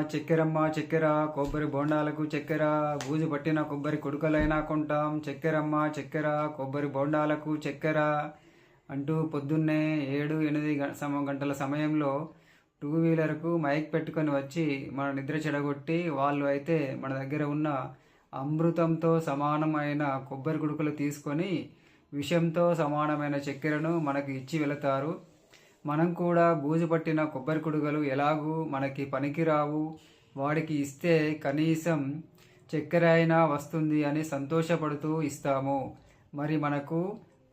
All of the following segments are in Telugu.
చెక్కెరమ్మ చక్కెర కొబ్బరి బోండాలకు చెక్కెర బూజు పట్టిన కొబ్బరి కుడుకలైనా కొంటాం. చెక్కెరమ్మ చక్కెర కొబ్బరి బోండాలకు చెక్కెర అంటూ పొద్దున్నే ఏడు ఎనిమిది గ- సమ గంటల సమయంలో టూ వీలర్కు మైక్ పెట్టుకొని వచ్చి మన నిద్ర చెడగొట్టి వాళ్ళు అయితే మన దగ్గర ఉన్న అమృతంతో సమానమైన కొబ్బరి కుడుకలు తీసుకొని విషంతో సమానమైన చక్కెరను మనకు ఇచ్చి వెళతారు. మనం కూడా బూజు పట్టిన కొబ్బరి కుడుగలు ఎలాగూ మనకి పనికిరావు. వాడికి ఇస్తే కనీసం చక్కెర అయినా వస్తుంది అని సంతోషపడుతూ ఇస్తాము. మరి మనకు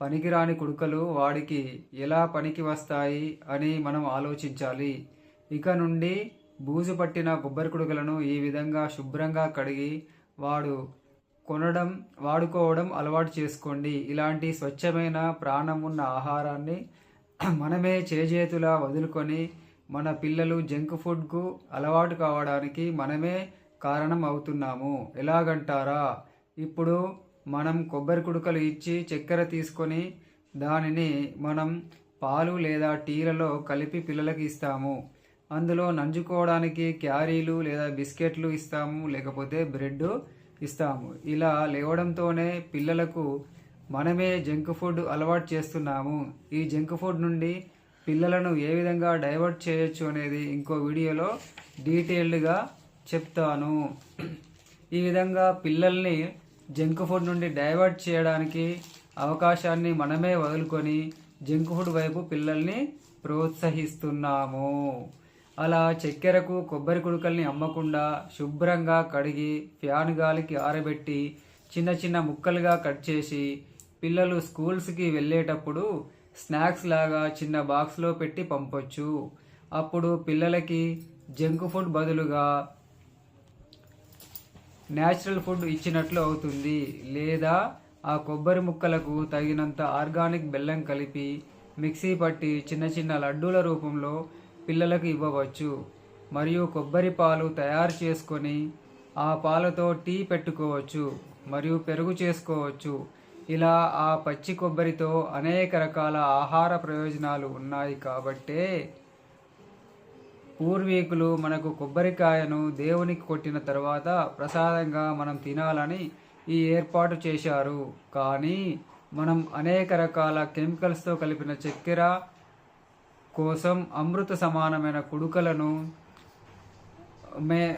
పనికిరాని కుడుకలు వాడికి ఎలా పనికి వస్తాయి అని మనం ఆలోచించాలి. ఇక నుండి బూజు పట్టిన కొబ్బరి కుడుకలను ఈ విధంగా శుభ్రంగా కడిగి వాడు కొనడం వాడుకోవడం అలవాటు చేసుకోండి. ఇలాంటి స్వచ్ఛమైన ప్రాణం ఉన్న ఆహారాన్ని మనమే చేజేతులా వదులుకొని మన పిల్లలు జంక్ ఫుడ్కు అలవాటు కావడానికి మనమే కారణం అవుతున్నాము. ఎలాగంటారా? ఇప్పుడు మనం కొబ్బరి కుడుకలు ఇచ్చి చక్కెర తీసుకొని దానిని మనం పాలు లేదా టీలలో కలిపి పిల్లలకి ఇస్తాము. అందులో నంజుకోవడానికి క్యారీలు లేదా బిస్కెట్లు ఇస్తాము లేకపోతే బ్రెడ్ ఇస్తాము. ఇలా లేవడంతోనే పిల్లలకు మనమే జంక్ ఫుడ్ అలవాటు చేస్తున్నాము. ఈ జంక్ ఫుడ్ నుండి పిల్లలను ఏ విధంగా డైవర్ట్ చేయొచ్చు అనేది ఇంకో వీడియోలో డీటెయిల్డ్గా చెప్తాను. ఈ విధంగా పిల్లల్ని జంక్ ఫుడ్ నుండి డైవర్ట్ చేయడానికి అవకాశాన్ని మనమే వదులుకొని జంక్ ఫుడ్ వైపు పిల్లల్ని ప్రోత్సహిస్తున్నాము. అలా చక్కెరకు కొబ్బరి కుడుకల్ని అమ్మకుండా శుభ్రంగా కడిగి ఫ్యాన్ గాలికి ఆరబెట్టి చిన్న చిన్న ముక్కలుగా కట్ చేసి పిల్లలు స్కూల్స్కి వెళ్ళేటప్పుడు స్నాక్స్ లాగా చిన్న బాక్స్లో పెట్టి పంపొచ్చు. అప్పుడు పిల్లలకి జంక్ ఫుడ్ బదులుగా న్యాచురల్ ఫుడ్ ఇచ్చినట్లు అవుతుంది. లేదా ఆ కొబ్బరి ముక్కలకు తగినంత ఆర్గానిక్ బెల్లం కలిపి మిక్సీ పట్టి చిన్న చిన్న లడ్డూల రూపంలో పిల్లలకు ఇవ్వవచ్చు. మరియు కొబ్బరి పాలు తయారు చేసుకొని ఆ పాలతో టీ పెట్టుకోవచ్చు. మరియు పెరుగు చేసుకోవచ్చు. ఇలా ఆ పచ్చి కొబ్బరితో అనేక రకాల ఆహార ప్రయోజనాలు ఉన్నాయి కాబట్టే పూర్వీకులు మనకు కొబ్బరికాయను దేవునికి కొట్టిన తర్వాత ప్రసాదంగా మనం తినాలని ఈ ఏర్పాటు చేశారు. కానీ మనం అనేక రకాల కెమికల్స్తో కలిపిన చక్కెర కోసం అమృత సమానమైన కుడుకలను మే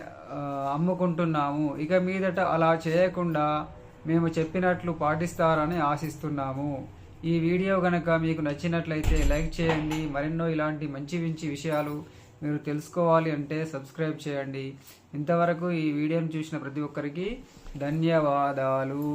అమ్ముకుంటున్నాము. ఇక మీదట అలా చేయకుండా మేము చెప్పినట్లు పాటిస్తారని ఆశిస్తున్నాము. ఈ వీడియో గనక మీకు నచ్చినట్లయితే లైక్ చేయండి. మరెన్నో ఇలాంటి మంచి మంచి విషయాలు మీరు తెలుసుకోవాలి అంటే సబ్స్క్రైబ్ చేయండి. ఇంతవరకు ఈ వీడియోను చూసిన ప్రతి ఒక్కరికి ధన్యవాదాలు.